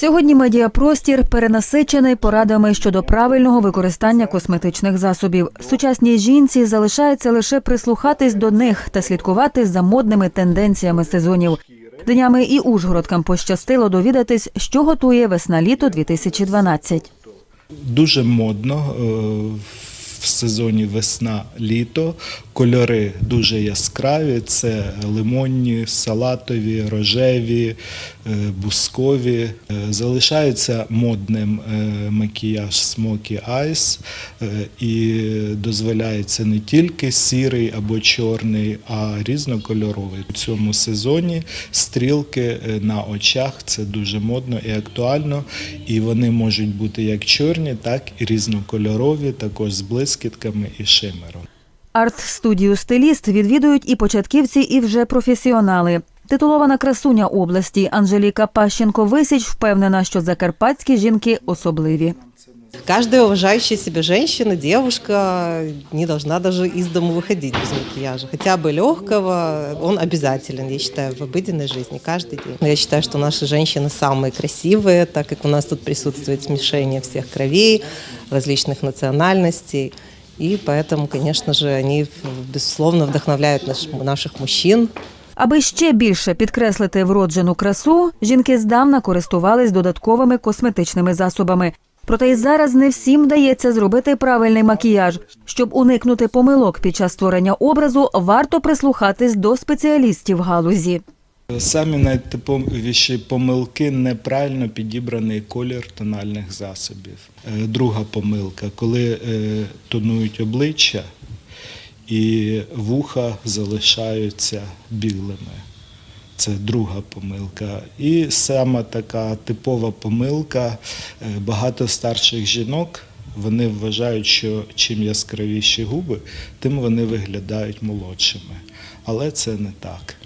Сьогодні медіапростір перенасичений порадами щодо правильного використання косметичних засобів. Сучасній жінці залишається лише прислухатись до них та слідкувати за модними тенденціями сезонів. Днями і Ужгородкам пощастило довідатись, що готує весна-літо 2012. Дуже модно е, в сезоні весна-літо. Кольори дуже яскраві: це лимонні, салатові, рожеві, е, бускові. Е, Залишається модним е, макіяж Eyes е, і дозволяється не тільки сірий або чорний, а різнокольоровий. У цьому сезоні стрілки на очах це дуже модно і актуально, і вони можуть бути як чорні, так і різнокольорові, також з блискітками і шимером. Арт-студію стиліст відвідують і початківці, і вже професіонали. Титулована красуня області Анжеліка Пащенко Висіч впевнена, що закарпатські жінки особливі. Каждая уважающая себя женщина, девушка не должна даже из дома выходить без макияжа. Хотя бы легкого, он обязателен, я считаю, в обыденной жизни каждый день. Но я считаю, что наши женщины самые красивые, так как у нас тут присутствует смешение всех кровей, различных национальностей. И поэтому, конечно же, они, безусловно, вдохновляют наш- наших мужчин Аби ще більше підкреслити вроджену красу, жінки здавна користувались додатковими косметичними засобами. Проте й зараз не всім вдається зробити правильний макіяж. Щоб уникнути помилок під час створення образу, варто прислухатись до спеціалістів галузі. Самі найтиповіші помилки неправильно підібраний колір тональних засобів. Е, Друга помилка, коли е, тонують обличчя і вуха залишаються білими. Це друга помилка. І сама така типова помилка е, багато старших жінок. Вони вважають, що чим яскравіші губи, тим вони виглядають молодшими. Але це не так.